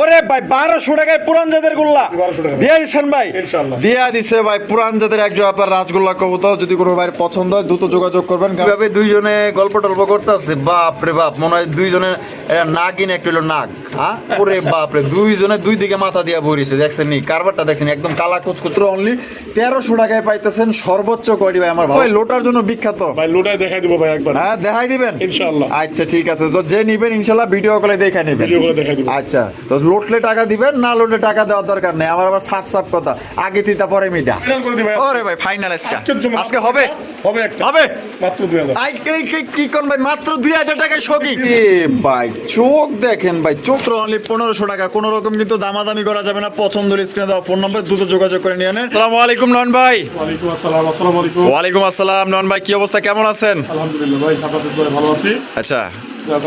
ওরে ভাই বারোশো টাকায় পুরান জাতের গুল্লা। 1200 টাকা। দিয়ে দিচ্ছেন ভাই? ইনশাআল্লাহ। দিয়া দিছে ভাই পুরান জাতের একজন আপনার রাজগোল্লা কবুতর। যদি কোনো ভাইয়ের পছন্দ হয় দ্রুত যোগাযোগ করবেন। কীভাবে দুইজনে গল্প টল্প করতে আছে বাপ রে বাপ মনে হয় দুইজনে নাক ইন একটা নাক নাগ। হ্যাঁ ওরে বাপ রে দুইজনে দুই দিকে মাথা দিয়া বরিছে দেখছেন নি? কারবারটা দেখছেন একদম কালা কুচকুচুর অনলি তেরোশো টাকায় পাইতেছেন সর্বোচ্চ কয়টি ভাই আমার ভাই লোটার জন্য বিখ্যাত। ভাই লোটাই দেখাই দিব ভাই একবার। হ্যাঁ দেখাই দিবেন? ইনশাআল্লাহ। আচ্ছা ঠিক আছে। তো যে নিবেন ইনশাল্লাহ ভিডিও কলে দেখে নেবেন। ভিডিও করে দেখাই দিব। আচ্ছা তো লোটলে টাকা দিবেন না লোটলে টাকা দেওয়ার দরকার নেই। আমার আবার সাফ সাফ কথা। আগে তিতা পরে মিটা। ওরে ভাই ফাইনাল আজকে আজকে হবে? হবে একটা। হবে? মাত্র দুই হাজার। আই কি- কি- কি কোন ভাই? মাত্র দুই হাজার টাকায় শোকি এ ভাই চোখ দেখেন ভাই চোখ অনলি পনেরোশো টাকা। কোনো রকম কিন্তু দামাদামি করা যাবে না। পছন্দ স্ক্রিনে দেওয়া ফোন নম্বর দ্রুত যোগাযোগ করে নিয়ে নেন। সালামু আলাইকুম নন ভাই। ওয়ালাইকুম আসসালাম আসসালামু আলাইকুম। আসসালাম নন ভাই কি অবস্থা? কেমন আছেন? আলহামদুলিল্লাহ ভাই আপনাদের দোয়ায় ভালো আছি। আচ্ছা।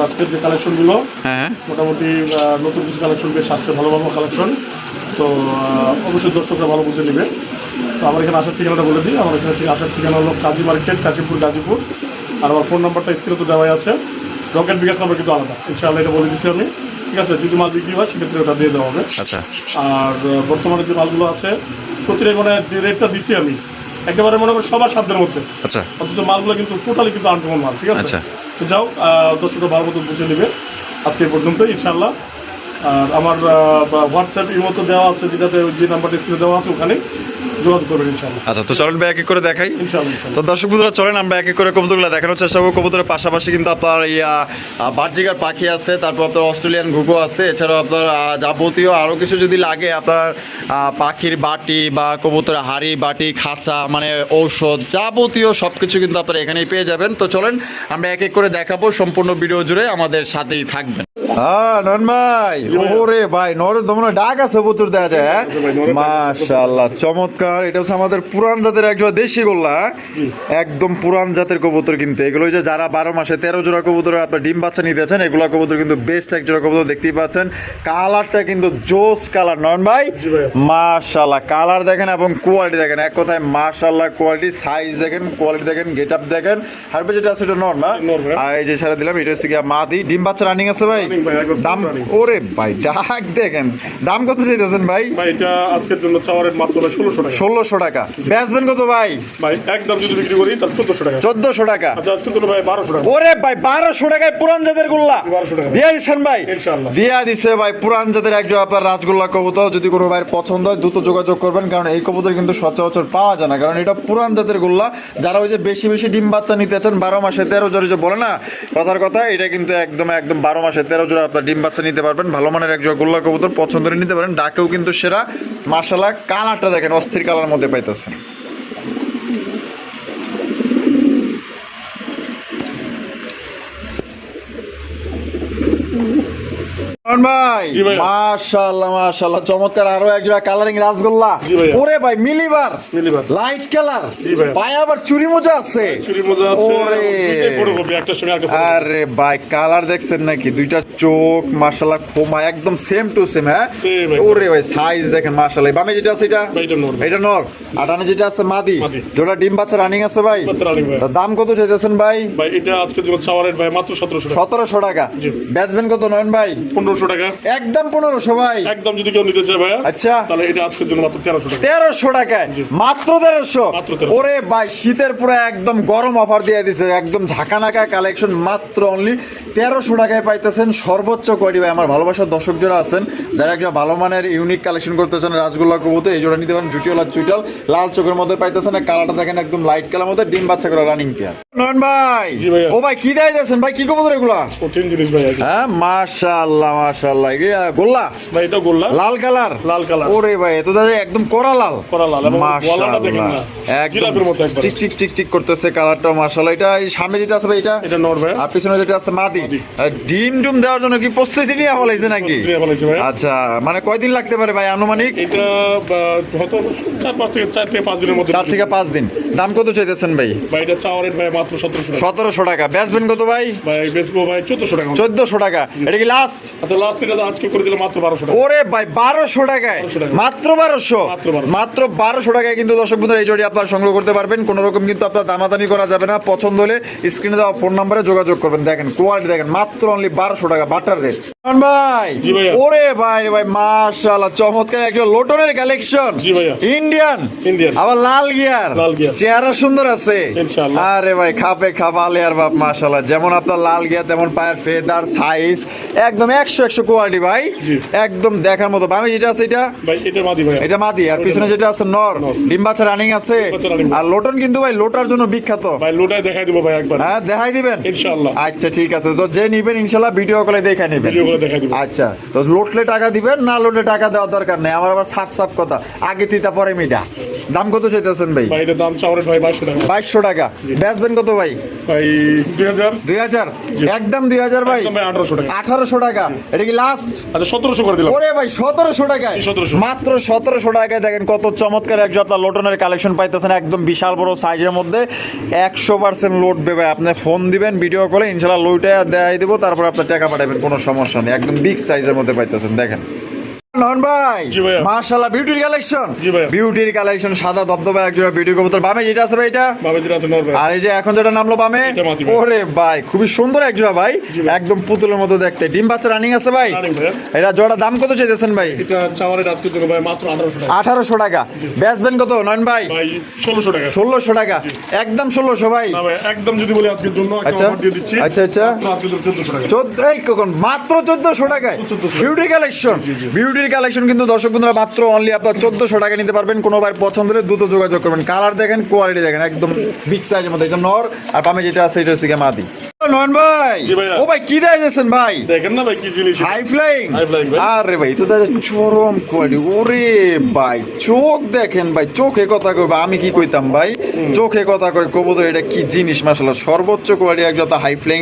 আজকের যে কালেকশনগুলো হ্যাঁ হ্যাঁ। মোটামুটি আহ, নতুন কিছু কালেকশন বেশ আসছে ভালো ভালো কালেকশন তো আহ, অবশ্যই দর্শকরা ভালো বুঝে নেবে। তো আমার এখানে আসার ঠিকানাটা বলে দিই। আমার এখানে ঠিক আসার ঠিকানা হলো কাজী মার্কেট কাজীপুর গাজীপুর। আর আমার ফোন নাম্বারটা স্ক্রিনে তো দেওয়াই আছে। রকেট বিকাশ নাম্বার কিন্তু আলাদা। ইনশাআল্লাহ এটা বলে দিচ্ছি আমি। ঠিক আছে যদি মাল বিক্রি হয় সেক্ষেত্রে ওটা দিয়ে দেওয়া হবে। আচ্ছা। আর বর্তমানে যে মালগুলো আছে প্রতিটা মানে যে রেটটা দিচ্ছি আমি একেবারে মনে করি সবার সাধ্যের মধ্যে। আচ্ছা। অথচ মালগুলো কিন্তু টোটালি কিন্তু আনকমন মাল ঠিক আছে? আচ্ছা। তো যাও দর্শকরা ভালো মতো বুঝে নেবে। আজকে পর্যন্ত ইনশাল্লাহ আর আমার হোয়াটসঅ্যাপ এর মতো দেওয়া আছে যেটাতে ওই যে নাম্বারটা স্ক্রিনে দেওয়া আছে ওখানে যোগাযোগ করবেন ইনশাল্লাহ আচ্ছা তো চলুন ভাই এক এক করে দেখাই। তো দর্শক বন্ধুরা চলেন আমরা এক এক করে কবুতরগুলো দেখানোর চেষ্টা করব। কবুতরের পাশাপাশি কিন্তু আপনার ইয়া বার্জিকার পাখি আছে তারপর আপনার অস্ট্রেলিয়ান ঘুঘু আছে এছাড়াও আপনার যাবতীয় আরও কিছু যদি লাগে আপনার পাখির বাটি বা কবুতরের হাড়ি বাটি খাঁচা মানে ঔষধ যাবতীয় সব কিছু কিন্তু আপনারা এখানেই পেয়ে যাবেন। তো চলেন আমরা এক এক করে দেখাবো সম্পূর্ণ ভিডিও জুড়ে আমাদের সাথেই থাকবেন। হ্যাঁ নন ভাই ওরে ভাই নর তোমরা ডাক আছে প্রচুর দেখা যায় হ্যাঁ? মাশাআল্লাহ চমৎকার। এটা হচ্ছে আমাদের পুরান জাতের একজন দেশি গোল্লা হ্যাঁ? একদম পুরান জাতের কবুতর কিন্তু। এগুলো যে যারা বারো মাসে তেরো জোড়া কবুতর আপনার ডিম বাচ্চা নিতেছেন এগুলো কবুতর কিন্তু বেস্ট এক জোড়া কবুতর দেখতেই পাচ্ছেন। কালারটা কিন্তু জোস কালার নন ভাই? মাশাআল্লাহ কালার দেখেন এবং কোয়ালিটি দেখেন। এক কথায় মাশাআল্লাহ কোয়ালিটি সাইজ দেখেন কোয়ালিটি দেখেন গেট আপ দেখেন হারবে যেটা আছে এটা নর না আর এই যে সারা দিলাম এটা হচ্ছে গিয়া মাদি। ডিম বাচ্চা রানিং আছে ভাই? দাম ওরে ভাই ডাক দেখেন দাম কত চাইতেছেন ভাই? ভাই এটা আজকের জন্য চাওয়ার মাত্র ষোলোশো টাকা। ষোলোশো টাকা। বেচবেন কত ভাই? ভাই একদম যদি বিক্রি করি তাহলে চোদ্দশো টাকা। চোদ্দশো টাকা। আচ্ছা আজকের জন্য ভাই বারোশো টাকা। ওরে ভাই বারোশো টাকায় পুরান জাতের গুল্লা। 1200 টাকা। দিয়া দিচ্ছেন ভাই? দিয়া দিছে ভাই পুরান জাতের একজন আপনার রাজগোল্লা কবুতর। যদি কোনো ভাইয়ের পছন্দ হয় দ্রুত যোগাযোগ করবেন কারণ এই কবুতর কিন্তু সচরাচর পাওয়া যায় না। কারণ এটা পুরান জাতের গোল্লা। যারা ওই যে বেশি বেশি ডিম বাচ্চা নিতে চান বারো মাসে তেরো জোরে যে বলে না কথার কথা এটা কিন্তু একদম একদম বারো মাসে তেরো জোরে আপনার ডিম বাচ্চা নিতে পারবেন, ভালো মানের একজন গোল্লা কবুতর পছন্দ নিতে পারেন। ডাকেও কিন্তু সেরা। মাসালা কালারটা দেখেন, অস্থির কালার মধ্যে পাইতেছেন। রহমান ভাই মাশাআল্লাহ মাশাআল্লাহ। চমৎকার আরও এক জোড়া কালারিং রাসগোল্লা। ওরে ভাই মিলিবার। মিলিবার। Light colour. পায়ে আবার চুরি মোজা আছে। চুরি মোজা আছে। ওরে। একটা আরে ভাই কালার দেখছেন নাকি? দুইটা চোখ মাশাআল্লাহ খোমা একদম সেম টু সেম হ্যাঁ? ওরে ভাই সাইজ দেখেন মাশাআল্লাহ। বামে যেটা আছে এটা? এটা নর। ডানে যেটা আছে মাদি। যেটা ডিম বাচ্চা রানিং আছে ভাই। ভাই। দাম কত চাইতেছেন ভাই? ভাই এটা আজকের জন্য চাওয়ার ভাই মাত্র সতেরোশো টাকা। সতেরোশো টাকা। জি। বেচবেন কত নয়ন ভাই? পনেরোশো টাকা। একদম পনেরোশো ভাই। একদম যদি কেউ নিতে চায় ভাইয়া আচ্ছা। তাহলে এটা আজকের জন্য মাত্র তেরোশো টাকা। তেরোশো টাকায়। মাত্র তেরোশো। ওরে ভাই শীতের পুরো একদম গরম অফার দিয়ে দিছে। একদম ঝাঁকানাকা কালেকশন মাত্র অনলি তেরোশো টাকায় পাইতেছেন সর্বোচ্চ কোয়ালিটি ভাই। আমার ভালোবাসার দর্শক যারা আছেন যারা একটা ভালো মানের ইউনিক কালেকশন করতে চান রাজগোল্লা কবুতে এই জোড়া নিতে পারেন জুটিওয়ালা চুইটাল। লাল চোখের মধ্যে পাইতেছেন কালারটা দেখেন একদম লাইট কালার মধ্যে ডিম বাচ্চা করে রানিং পেয়ার নয়ন ভাই। ও ভাই কি দেয় যাচ্ছেন ভাই কি কবুতর এগুলা? কঠিন জিনিস ভাই হ্যাঁ মাশাআল্লাহ মাশাআল্লাহ। গোল্লা? ভাই এটা গোল্লা? লাল কালার? লাল কালার। ওরে ভাই এত দাদা একদম করা লাল। মাশাআল্লাহ। একদম চিক চিক চিক চিক করতেছে কালারটা মাশাআল্লাহ। এটা সামনে যেটা আছে ভাই এটা? এটা নর ভাই আর পিছনে যেটা আছে মাদি। ডিম ডুম দেওয়ার জন্য কি প্রস্তুতি নিয়ে ফলাইছে নাকি? আচ্ছা মানে কয়দিন লাগতে পারে ভাই আনুমানিক? এটা হয়তো চার থেকে পাঁচ দিনের মধ্যে। চার থেকে পাঁচ দিন। দাম কত চাইতেছেন ভাই? ভাই এটা চাওয়ার ভাই মাত্র সতেরোশো টাকা। সতেরোশো টাকা। বেচবেন কত ভাই? ভাই বেচবো ভাই চোদ্দশো টাকা চোদ্দশো টাকা। এটা কি লাস্ট আচ্ছা লাস্ট এটা আজকে করে দিলে মাত্র বারোশো টাকা। ওরে ভাই বারোশো টাকায়? মাত্র বারোশো? মাত্র বারোশো। টাকায় কিন্তু দর্শক বন্ধুরা এই জোড়ি আপনারা সংগ্রহ করতে পারবেন। কোনো রকম কিন্তু আপনার দামাদামি করা যাবে না। পছন্দ হলে স্ক্রিনে দেওয়া ফোন নাম্বারে যোগাযোগ করবেন। দেখেন কোয়ালিটি দেখেন মাত্র অনলি বারোশো টাকা বাটার রেট ভাই ওরে ভাই রে ভাই মাশাআল্লাহ চমৎকার একটা লোটনের কালেকশন ইন্ডিয়ান আবার লাল গিয়ার চেহারা সুন্দর আছে। আরে ভাই খাপে খাপ আলিয়ার বাপ মাশাআল্লাহ। যেমন আপনার লাল গিয়ার তেমন পায়ের ফেদার সাইজ একদম একশো একশো কোয়ালিটি ভাই। একদম দেখার মতো। বামে যেটা আছে এটা? ভাই এটা মাদি ভাই। এটা মাদি। আর পিছনে যেটা আছে নর। ডিম বাচ্চা রানিং আছে। আর লোটন কিন্তু ভাই লোটার জন্য বিখ্যাত। ভাই লোটাই দেখাই দিব ভাই একবার। হ্যাঁ দেখাই দিবেন? ইনশাআল্লাহ। আচ্ছা ঠিক আছে। তো যে নিবেন ইনশাল্লাহ ভিডিও কলে দেখে নেবেন। ভিডিও করে দেখাই দিব। আচ্ছা তো লোটলে টাকা দিবেন না লোটলে টাকা দেওয়ার দরকার নেই। আমার আবার সাফ সাফ কথা। আগে তিতা পরে মিডা। দাম কত চাইতেছেন ভাই? ভাই এটা দাম চাওয়ারের ভাই বাইশশো টাকা। বাইশশো টাকা। বেচবেন কত ভাই? ভাই দুই হাজার। একদম দুই হাজার ভাই? আঠারোশো টাকা। এটা কি লাস্ট আচ্ছা সতেরোশো করে দিলাম। ওরে ভাই সতেরোশো টাকায়? মাত্র সতেরোশো টাকায় দেখেন কত চমৎকার একজন আপনার লোটনের কালেকশন পাইতেছেন একদম বিশাল বড় সাইজের মধ্যে। একশো পার্সেন্ট লোড দেবে আপনি ফোন দিবেন ভিডিও কলে ইনশাল্লাহ লোইটা দেখাই দিব তারপর আপনার টাকা পাঠাবেন কোনো সমস্যা নেই। একদম বিগ সাইজের মধ্যে পাইতেছেন দেখেন। নন ভাই মাশাআল্লাহ বিউটির কালেকশন বিউটির কালেকশন সাদা দবদবা একজোড়া বিউটি কবুতর। বামে যেটা আছে ভাই এটা? ভাবে যেটা আছে নর আর এই যে এখন যেটা নামলো বামে? ভাই। ওরে ভাই খুবই সুন্দর একজোড়া ভাই। একদম পুতুলের মতো দেখতে। ডিম বাচ্চা রানিং আছে ভাই? এটা জোড়া দাম কত চাইতেছেন ভাই? এটা চাওয়ারের আজকে জন্য ভাই মাত্র আঠারোশো টাকা। বেচবেন কত নয়ন ভাই? টাকা। একদম ষোলোশো ভাই। একদম যদি বলি আজকের জন্য একটা আচ্ছা। অফার দিয়ে দিচ্ছি। আচ্ছা, আচ্ছা। টাকা। এই কখন? মাত্র চোদ্দশো টাকায়। 1400 বিউটি কালেকশন জি, জি। কালেকশন কিন্তু দর্শক বন্ধুরা মাত্র অনলি আপনার চোদ্দশো টাকা নিতে পারবেন। কোনো ভাই পছন্দ হলে দ্রুত যোগাযোগ করবেন। কালার দেখেন কোয়ালিটি দেখেন একদম বিগ সাইজের মধ্যে। এটা নর আর বামে যেটা আছে এটা হচ্ছে মাদি। নয়ন ভাই ও ভাই কি দেয় ভাই? দেখেন না ভাই কি জিনিস? হাই ফ্লাইং High flying ভাই। আরে ভাই তো তাদের চরম কোয়ালিটি ওরে ভাই চোখ দেখেন ভাই চোখে কথা কইবা আমি কি কইতাম ভাই? চোখে কথা কই কবুতর এটা কি জিনিস মাশাআল্লাহ। সর্বোচ্চ কোয়ালিটি একজন হাই ফ্লাইং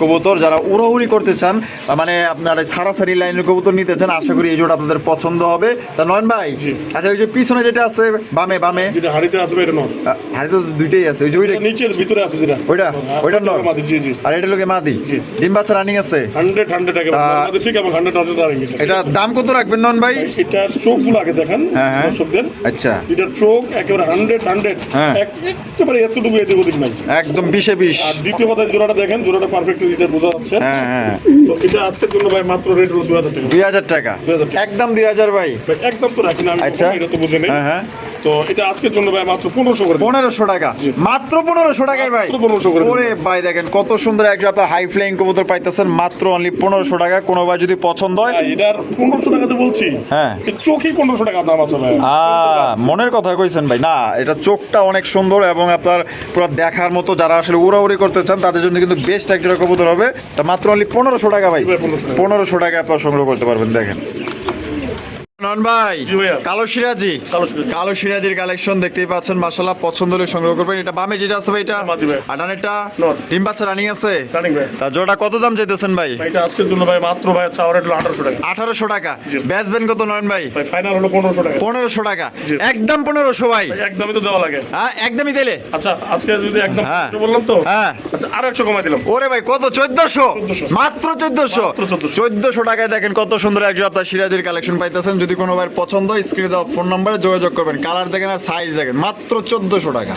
কবুতর। যারা উড়াউড়ি করতে চান মানে আপনার সারাসারি লাইনের কবুতর নিতে চান আশা করি এই জোড়া আপনাদের পছন্দ হবে। তা নয়ন ভাই আচ্ছা ওই যে পিছনে যেটা আছে বামে বামে। যেটা হাড়িতে আসবে এটা নর। আহ, হাড়ি তো দুইটাই আছে ওই যে ওইটা নিচের ভিতরে আছে যেটা। ওইটা? ওইটা নর? মাদি জি জি। আর এটা লোকে মাদি। ডিম বাচ্চা রানিং আছে? হান্ড্রেড হান্ড্রেড টাকা তা- আমাদের ঠিক এবং হান্ড্রেড হান্ড্রেড আর এটা দাম কত রাখবেন নন ভাই? এটা চোখগুলো আগে দেখেন হ্যাঁ, হ্যাঁ। দর্শকদের। আচ্ছা। এটা চোখ একেবারে হান্ড্রেড হান্ড্রেড। হ্যাঁ। একেবারে এতটুকু এদিক ওদিক নাই। একদম বিশে বিশ। আর দ্বিতীয় কথা জোড়াটা দেখেন জোড়াটা পারফেক্ট এটা বোঝা যাচ্ছে। হ্যাঁ হ্যাঁ। তো এটা আজকের জন্য ভাই মাত্র রেট হলো দুই হাজার টাকা। দুই হাজার টাকা। 2000 টাকা। একদম দুই হাজার ভাই। একদম তো রাখি না আচ্ছা। এটা তো বুঝে নেই। হ্যাঁ হ্যাঁ। তো এটা আজকের জন্য ভাই মাত্র পনেরোশো করে পনেরোশো টাকা। মাত্র পনেরোশো টাকায় ভাই। মাত্র 1500 করে ওরে ভাই দেখেন কত সুন্দর আপনার হাই ফ্লাইং কবুতর পাইতেছেন মাত্র অনলি পনেরোশো টাকা। কোনো ভাই যদি পছন্দ হয় এটার পনেরোশো টাকাতে বলছি। হ্যাঁ। এর পনেরোশো টাকা দাম আছে ভাই। আহ, মনের কথা কইছেন ভাই। না এটা চোখটা অনেক সুন্দর এবং আপনার পুরো দেখার মতো যারা আসলে উড়াউড়ি করতে চান তাদের জন্য কিন্তু বেস্ট একটা কবুতর হবে। তা মাত্র অনলি পনেরোশো টাকা ভাই। ভাই, 1500 টাকা। পনেরোশো টাকা আপনার সংগ্রহ করতে পারবেন দেখেন। নন ভাই জি ভাইয়া। কালো সিরাজি। কালো সিরাজি। কালো সিরাজির কালেকশন দেখতেই পাচ্ছেন মাশাল্লাহ পছন্দ হলে সংগ্রহ করবেন। এটা বামে যেটা আছে ভাই এটা মাদি ভাই। আর ডানেরটা নর। ডিম বাচ্চা রানিং আছে। তা জোড়া কত দাম চাইতেছেন ভাই? ভাই, এটা আজকের জন্য ভাই মাত্র ভাই চাওয়ার হলো আঠারোশো টাকা। আঠারোশো টাকা। বেচবেন কত নয়ন ভাই? ভাই ফাইনাল হলো পনেরোশো টাকা। পনেরোশো টাকা। একদম পনেরোশো ভাই। ভাই, একদমই তো দেওয়া লাগে। হ্যাঁ একদমই দিলে আচ্ছা আজকে যদি একদম হ্যাঁ। বললাম তো? হ্যাঁ। আচ্ছা আরও একশো কমাই দিলাম। ওরে ভাই কত? চোদ্দশো? 1400 মাত্র চোদ্দশো? মাত্র 1400 টাকায় দেখেন কত সুন্দর একজন আপনার সিরাজের কালেকশন পাইতেছেন। যদি কোনো ভাই পছন্দ স্ক্রিনে দেওয়া ফোন নম্বরে যোগাযোগ করবেন। কালার দেখেন আর সাইজ দেখেন। মাত্র চোদ্দোশো টাকা।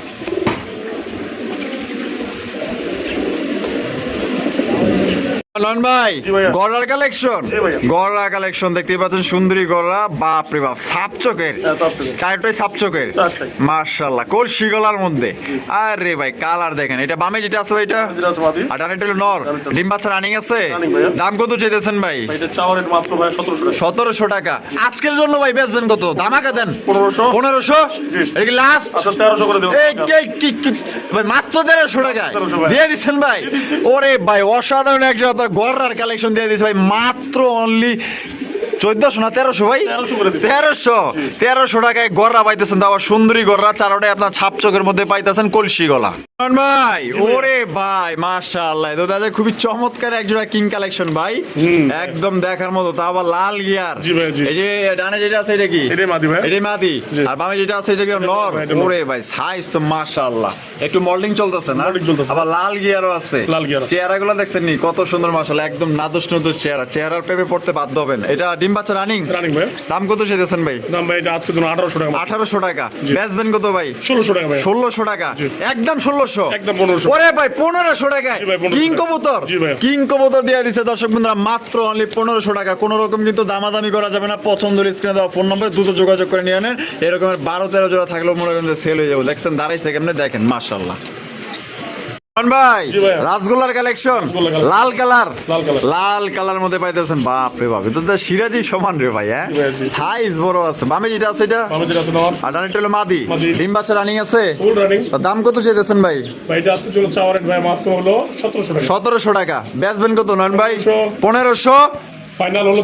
লন ভাই গড়ার কালেকশন গড়া কালেকশন দেখতেই পাচ্ছেন সুন্দরী গড়া বাপ রে বাপ সাপ চোখের। হ্যাঁ, সাপ চোখের। চারটাই সাপ চোখের। মার্শাল্লাহ কলসি গলার মধ্যে। আরে ভাই কালার দেখেন এটা বামে যেটা আছে ভাই এটা? আর ডানেরটা হলো নর। ডিম বাচ্চা রানিং আছে? দাম কত চাইতেছেন ভাই? সতেরোশো টাকা। আজকের জন্য ভাই বেচবেন কত? দামাকা দেন। পনেরোশো। লাস্ট আচ্ছা ভাই মাত্র তেরোশো টাকায়। 1300 ভাই। দিয়ে দিচ্ছেন ভাই? ওরে ভাই অসাধারণ একজন আপনার গড়ার কালেকশন দিয়ে দিয়েছে ভাই মাত্র অনলি চোদ্দশো না তেরোশো ভাই? 1300 করে দিচ্ছি। তেরোশো। তেরোশো টাকায় গড়া পাইতেছেন তো আবার সুন্দরী গড়া চারোটায় আপনার ছাপ চোখের মধ্যে পাইতেছেন কলসি গলা। একটু মল্ডিং চলতেছে না? আবার লাল গিয়ারও আছে। চেহারা গুলো চেহারাগুলো দেখছেন নি কত সুন্দর মাসাল একদম নাদুস নদুর চেহারা। চেহারার পেপে পড়তে বাধ্য হবেন। এটা ডিম বাচ্চা রানিং দাম কত সেদেছেন ভাই? ভাই টাকা। 1800 টাকা। কত ভাই? ষোলোশো টাকা ষোলোশো টাকা। একদম ষোলো দিচ্ছে মাত্র অনলি পনেরোশো টাকা। কোনো রকম দামাদামি করা যাবে না। যোগাযোগ করে নিয়ে বারো তেরো জোড়া থাকলেও মনে করেন সেল হয়ে যাবে। দেখছেন দাঁড়াইছে কেমনে? দেখেন মাসাল্লাহ ভাই রাসগোল্লার কালেকশন লাল কালার। লাল কালার। মধ্যে পাইতেছেন বাপ রে বাপ এটা সিরাজি সমান রে ভাই হ্যাঁ। সাইজ বড় আছে। বামে যেটা আছে এটা? আছে নেওয়ার আর ডানেরটা হলো মাদি। ডিম বাচ্চা রানিং আছে? তা দাম কত চাইতেছেন ভাই? সতেরোশো টাকা। বেচবেন কত নন ভাই? পনেরোশো। ফাইনাল হলো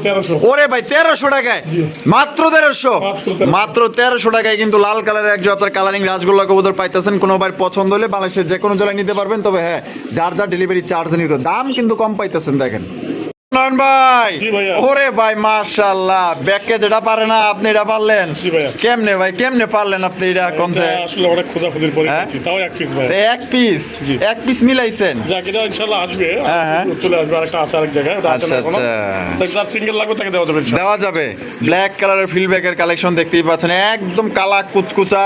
ওরে ভাই টাকায়? মাত্র মাত্র 1300 তেরোশো টাকায় কিন্তু লাল কালারের কালারিং কবুতর পাইতেছেন। কোনো ভাই পছন্দ হলে বাংলাদেশের যে কোনো জেলায় নিতে পারবেন। তবে হ্যাঁ যার যা ডেলিভারি চার্জ নিতে দাম কিন্তু কম পাইতেছেন দেখেন। নয়ন ভাই। ওরে ভাই মাশাআল্লাহ। ব্যাকে যেটা পারে না আপনি এটা পারলেন। কেমনে ভাই কেমনে পারলেন আপনি এটা কমছে আসলে অনেক খোঁজাখুঁজির পরে হ্যাঁ? পেয়েছি, তাও এক পিস ভাই। এক পিস এক পিস মিলাইছেন? যাক এটা ইনশাল্লাহ আসবে। হ্যাঁ, হ্যাঁ। চলে আসবে আরেকটা আছে আরেক জায়গায়। আচ্ছা, আচ্ছা। সিঙ্গেল লাগবে তাকে দেওয়া যাবে দেওয়া যাবে। ব্ল্যাক কালারের ফিল্ডব্যাকের কালেকশন দেখতেই পাচ্ছেন। একদম কালা কুচকুচা।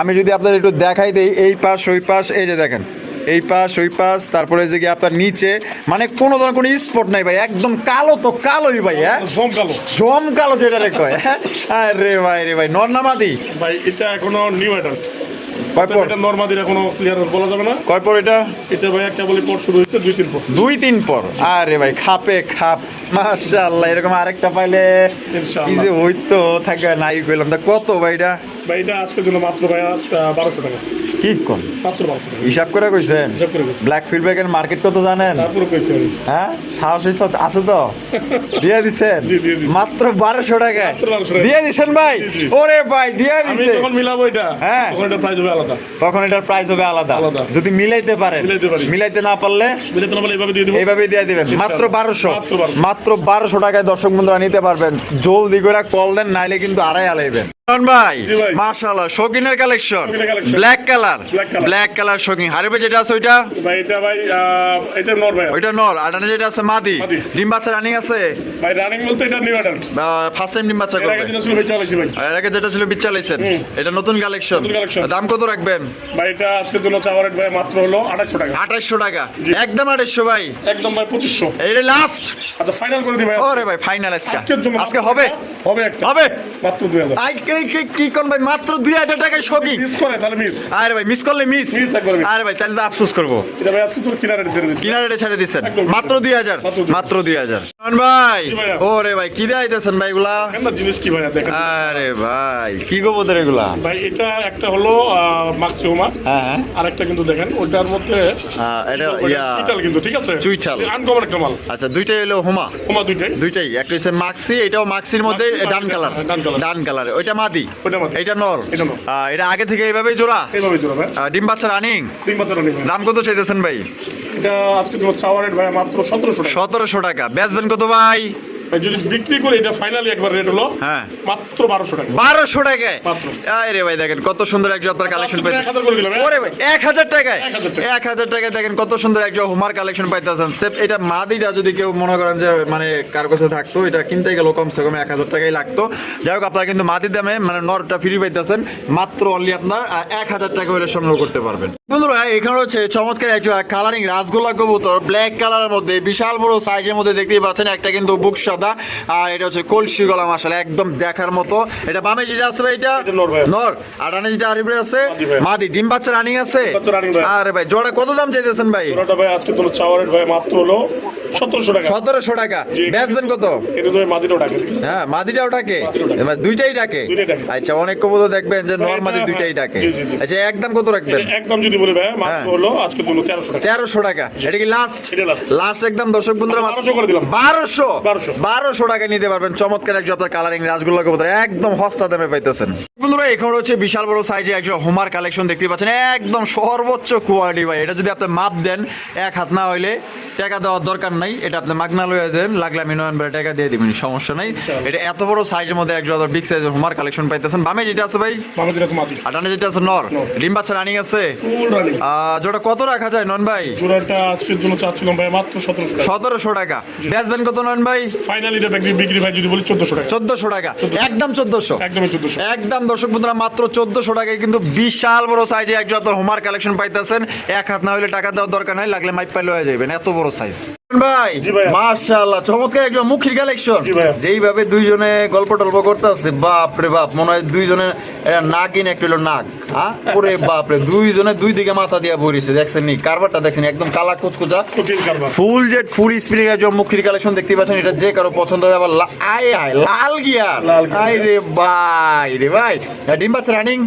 আমি যদি আপনাদের একটু দেখাই দেই এই পাশ ওই পাশ এই যে দেখেন। এই পাশ ওই পাশ তারপরে যে আপনার নিচে মানে কোনো ধরনের কোনো স্পট নাই ভাই একদম কালো তো কালোই ভাই হ্যাঁ? জম কালো। জম কালো যেটা রে কয় হ্যাঁ? আরে ভাই রে ভাই নর্নামাদি? ভাই এটা এখনও নিউ অ্যাডাল্ট এটা নর্মাদির এখনও বলা যাবে না। কয় পর এটা? এটা ভাই কেবলই পর শুরু হয়েছে দুই তিন পর। দুই তিন পর। আরে ভাই খাপে খাপ। মাশাআল্লাহ এরকম আরেকটা পাইলে ইনশাআল্লাহ। কি যে হইতো থাকে নাই কইলাম তা কত ভাই এটা? ভাই এটা আজকের জন্য মাত্র ভাই বারোশো টাকা। কি কোন মাত্র বারোশো টাকা। হিসাব করে কইছেন? হিসাব করে গেছি ব্ল্যাক ফিডব্যাকের মার্কেট কত জানেন? তারপরে কইছি আমি। হ্যাঁ? সাহস আছে তো? দিয়ে দিছেন। মাত্র বারোশো টাকা মাত্র 1200 দিয়ে দিছেন ভাই। ওরে ভাই দিয়ে দিছে যখন মিলাবো এটা হ্যাঁ। তখন এটা প্রাইস হবে আলাদা। তখন এটার প্রাইস হবে আলাদা। যদি মিলাইতে পারেন। মিলাইতে পারি। মিলাইতে না পারলে মিলাতে না পারলে এইভাবে দিয়ে দিব। এইভাবে দিয়ে দিবেন। মাত্র বারোশো। মাত্র 1200 মাত্র বারোশো টাকায় দর্শক বন্ধুরা নিতে পারবেন। জলদি করে কল দেন নাইলে কিন্তু আড়াই আলাইবেন। ভাই মাশাআল্লাহ শৌকিনের collection black colour black colour শৌকিন হারিবে যেটা আছে ওইটা? ভাই এটা ভাই এটা নর ভাই। ওইটা নর। আটানে যেটা আছে মাদি। মাদি। ডিম বাচ্চা রানিং আছে? ভাই রানিং বলতে এটা নিউ অ্যাডাল্ট ফার্স্ট টাইম ডিম বাচ্চা করবে। যেটা ছিল ভাই চালাইছি ভাই। আর এর আগে যেটা ছিল বিচ্চা লাইছেন। এটা নতুন কালেকশন দাম কত রাখবেন? ভাই এটা আজকের জন্য চাওয়ার ভাই মাত্র হলো আঠাশশো টাকা। একদম আঠাইশশো ভাই। একদম ভাই পঁচিশশো। এটা লাস্ট আচ্ছা ফাইনাল করে দিই ভাই। ওরে ভাই ফাইনাল আজকে। আজকে হবে? হবে একটা। হবে? মাত্র দুই হাজার। আই কি- কি- কি কোন ভাই? মাত্র দুই হাজার টাকায় শোকিং মিস করে তাহলে মিস। আরে ভাই মিস করলে মিস Miss একবার miss। আরে ভাই তাহলে তো আফসোস করব। এটা ভাই আজকে তোর কিনারে ছেড়ে দিচ্ছি কিনারে ছেড়ে দিচ্ছেন মাত্র দুই হাজার। মাত্র দুই- হাজার। ভাই ওরে ভাই কি দেখাইতেছেন ভাই গুলা জিনিস কি ভাই দেখেন। আরে ভাই কি কবুতর এগুলা? ভাই এটা একটা হলো মাক্সিমা হ্যাঁ আর একটা কিন্তু দেখেন ওটার মধ্যে এটা ইয়া চুইটাল কিন্তু ঠিক আছে? চুইটাল। আনকমন একটা মাল। আচ্ছা দুইটাই হলো হোমা। ওমা দুইটাই? দুইটাই একটা হচ্ছে মাক্সি এটাও মাক্সির মধ্যে ডান কালার। হ্যাঁ, ডান ডান কালার ওইটা মাদি। এটা নর এটা নর। এটা আগে থেকে এইভাবেই জোড়া? এইভাবে জোড়া ভাই। ডিম বাচ্চা রানিং ডিম বাচ্চা রানিং দাম কত চাইতেছেন ভাই? এটা আজকে চাওয়ার ভাই মাত্র সতেরোশো টাকা। সতেরোশো টাকা। বেচবেন কত ভাই? যদি বিক্রি করে এটা ফাইনালি একবার রেট হলো হ্যাঁ। মাত্র বারোশো টাকা। বারোশো টাকায়? মাত্র। আরে ভাই দেখেন কত সুন্দর একজন আপনার কালেকশন হ্যাঁ? ওরে ভাই এক হাজার টাকায়? এক হাজার টাকায় দেখেন কত সুন্দর একজন হোমার কালেকশন পাইতেছেন। সেফ এটা মাদিটা যদি কেউ মনে করেন যে মানে কার কাছে থাকতো এটা কিনতে গেলেও কমসে কম এক হাজার টাকাই লাগতো। যাই হোক আপনারা কিন্তু দামে মানে নরটা ফ্রি পাইতেছেন। মাত্র অনলি আপনার এক হাজার টাকা হলে সংগ্রহ করতে পারবেন। বন্ধুরা এখানে হচ্ছে চমৎকার একটা কালারিং রাসগোল্লা কবুতর ব্ল্যাক কালারের মধ্যে বিশাল বড় সাইজের মধ্যে দেখতেই পাচ্ছেন একটা কিন্তু বুক সাদা আর এটা হচ্ছে কলসি গলা মাসালা একদম দেখার মতো। এটা বামে যেটা আছে ভাই এটা? নর। আর ডানে যেটা আরিবরে আছে মাদি ডিম বাচ্চা রানিং আছে। আরে ভাই জোড়া কত দাম চাইতেছেন ভাই? জোড়াটা ভাই আজকে তো চাওয়ারের ভাই মাত্র হলো সতেরোশো টাকা। সতেরোশো বেচবেন কত? হ্যাঁ মাদিটাও ডাকে? ডাকে। দুইটাই ডাকে? আচ্ছা অনেক কবুতর দেখবেন যে দুইটাই ডাকে। জি, জি। আচ্ছা একদম কত রাখবেন? একদম যদি বলি ভাই মাত্র হ্যাঁ। হলো আজকের জন্য তেরোশো টাকা। টাকা। এটা কি লাস্ট লাস্ট একদম দর্শক বন্ধুরা মাত্র- বারোশো করে দিলাম। বারোশো? 1200 টাকা নিতে পারবেন। চমৎকার একজন আপনার কালারিং রাজগুলো কবুতর। একদম সস্তা দামে পাইতেছেন। বন্ধুরা এখানে হচ্ছে বিশাল বড় সাইজে একজন হোমার কালেকশন দেখতে পাচ্ছেন। একদম সর্বোচ্চ কোয়ালিটি ভাই। এটা যদি আপনি মাপ দেন এক হাত না হইলে টাকা দেওয়ার দরকার নাই। এটা আপনি মাগনা লয়ে দেন লাগলে আমি নয়নবারে টাকা দিয়ে দিবেন সমস্যা নাই। এটা এত বড় সাইজের মধ্যে একজন বিগ সাইজের হোমার কালেকশন পাইতেছেন। বামে যেটা আছে ভাই? মাদি। আটানে যেটা আছে নর। ডিম বাচ্চা রানিং আছে। ফুল রানিং আহ, কত রাখা যায় নন ভাই? জোড়াটা আজকের জন্য চাচ্ছিলাম ভাই মাত্র সতেরোশো টাকা। সতেরোশো টাকা। বেচবেন কত নন ভাই? ফাইনালি এটা বিক্রি বিক্রি ভাই যদি বলি চোদ্দশো টাকা। চোদ্দশো টাকা। একদম চোদ্দশো। একদমই চোদ্দশো। একদম দর্শক বন্ধুরা মাত্র চোদ্দশো টাকায় কিন্তু বিশাল বড় সাইজে একজন আপনার হোমার কালেকশন পাইতেছেন। এক হাত না হলে টাকা দেওয়ার দরকার নাই লাগলে মাইপ পাইলে হয়ে যাবেন এত বড় সাইজ ভাই। মাশাআল্লাহ চমৎকার একজন মুখির কালেকশন যেইভাবে দুইজনে গল্প টল্প করতেছে বাপ রে বাপ মনে হয় দুইজনে এটা নাকিন একটা হলো নাক হ্যাঁ? ওরে বাপ রে দুইজনে দুই দিকে মাথা দিয়া বইছে দেখছেন নি? কারবারটা দেখছেন একদম কালা কুচকুচা। ফুল জেড ফুল স্প্রিং এর যে মুখির কালেকশন দেখতে পাচ্ছেন এটা যে কারও পছন্দ হবে আবার আয় আয় লাল গিয়ার। লাল রে ভাই রে ভাই। ডিম বাচ্চা রানিং?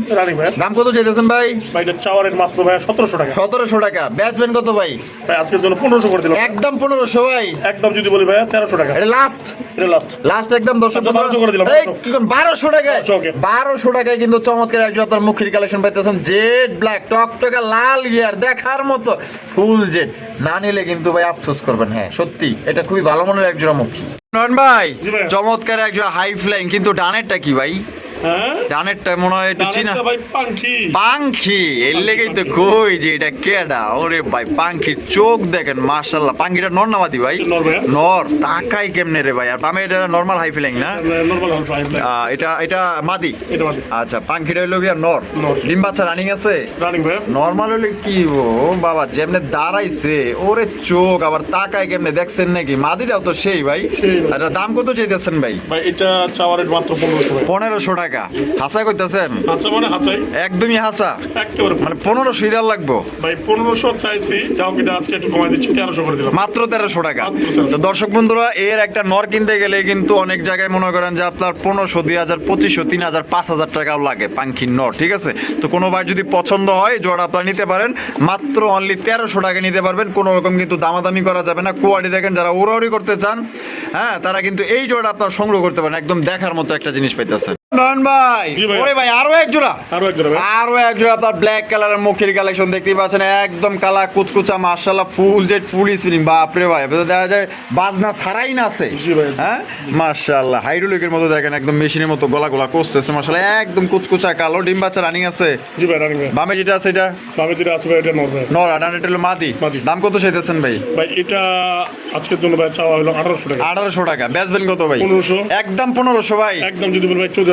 দাম কত চাইতেছেন ভাই? ভাই এটা চাওয়ার রেট মাত্র ভাই সতেরোশো টাকা। সতেরোশো টাকা। বেচবেন কত ভাই? ভাই আজকের জন্য পনেরোশো করে দিলাম। একদম পনেরোশো ভাই। একদম যদি বলি ভাই তেরোশো টাকা। এটা লাস্ট এটা লাস্ট লাস্ট একদম দর্শক আচ্ছা, 1200 করে দিলাম, এই, কি কোন বারোশো টাকায়। 1200, okay. বারোশো টাকায় কিন্তু চমৎকার একজন আপনার মুখির কালেকশন পাইতেছেন জেড ব্ল্যাক টকটকা লাল গিয়ার দেখার মতো। ফুল জেড না নিলে কিন্তু ভাই আফসোস করবেন হ্যাঁ সত্যি। এটা খুবই ভালো মনের একজন মুখী। নয়ন ভাই। চমৎকার একজন হাই ফ্লাইং কিন্তু ডানেরটা কি ভাই? হ্যাঁ? মনে হয় একটু চিনা ডানেরটা ভাই পাঙ্খি। পাঙ্খি। এর লেগেই তো কই যে এটা কেডা? ওরে ভাই চোখ দেখেন নর নামাদি ভাই? নর তাকাই কেমনে রে ভাই? আর এটা নর্মাল হাই ফিলিং না? এটা এটা মাদি? আচ্ছা হইল গিয়া নর। ডিম বাচ্চা রানিং আছে? নর্মাল হলে কি ও বাবা যেমনে দাঁড়াইছে ওরে চোখ আবার তাকায় কেমনে দেখছেন নাকি? মাদিটাও তো সেই ভাই। ভাই। আচ্ছা দাম কত চাইতেছেন ভাই? এটা চাওয়ার মাত্র পনেরোশো ভাই। পনেরোশো টাকা। হাসা কইতেছেন? আচ্ছা মানে হাতাই একদমই হাসা। একেবারে। মানে পনেরোশো দেওয়ার লাগবো। ভাই পনেরোশো চাইছি যাও কিনা আজকে একটু কমাই দিচ্ছি তেরোশো করে দিলাম। মাত্র তেরোশো টাকা। তো দর্শক বন্ধুরা এর একটা নর কিনতে গেলে কিন্তু অনেক জায়গায় মনে করেন যে আপনার পনেরোশো দুই হাজার পঁচিশশো তিন হাজার পাঁচ হাজার টাকাও লাগে পাঙ্খির নর ঠিক আছে? তো কোনো ভাই যদি পছন্দ হয় জোড়া আপনারা নিতে পারেন। মাত্র অনলি তেরোশো টাকা নিতে পারবেন। কোনো রকম কিন্তু দামাদামি করা যাবে না। কোয়ালিটি দেখেন যারা উড়াউড়ি করতে চান হ্যাঁ তারা কিন্তু এই জোড়া আপনার সংগ্রহ করতে পারেন। একদম দেখার মতো একটা জিনিস পাইতেছেন। একদম ভাই একদম বামে যেটা মাদি। দাম কত চাইতেছেন ভাই? টাকা। 1800 কত ভাই? একদম পনেরোশো ভাই। একদম যদি বলব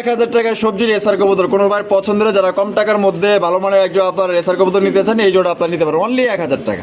এক হাজার টাকায় সবজি রেসার কবুতর। কোনো ভাই পছন্দের যারা কম টাকার মধ্যে ভালো মানের একজন আপনার রেসার কবুতর নিতে চান, এই জোড়া আপনার নিতে পারেন। অনলি এক হাজার টাকা।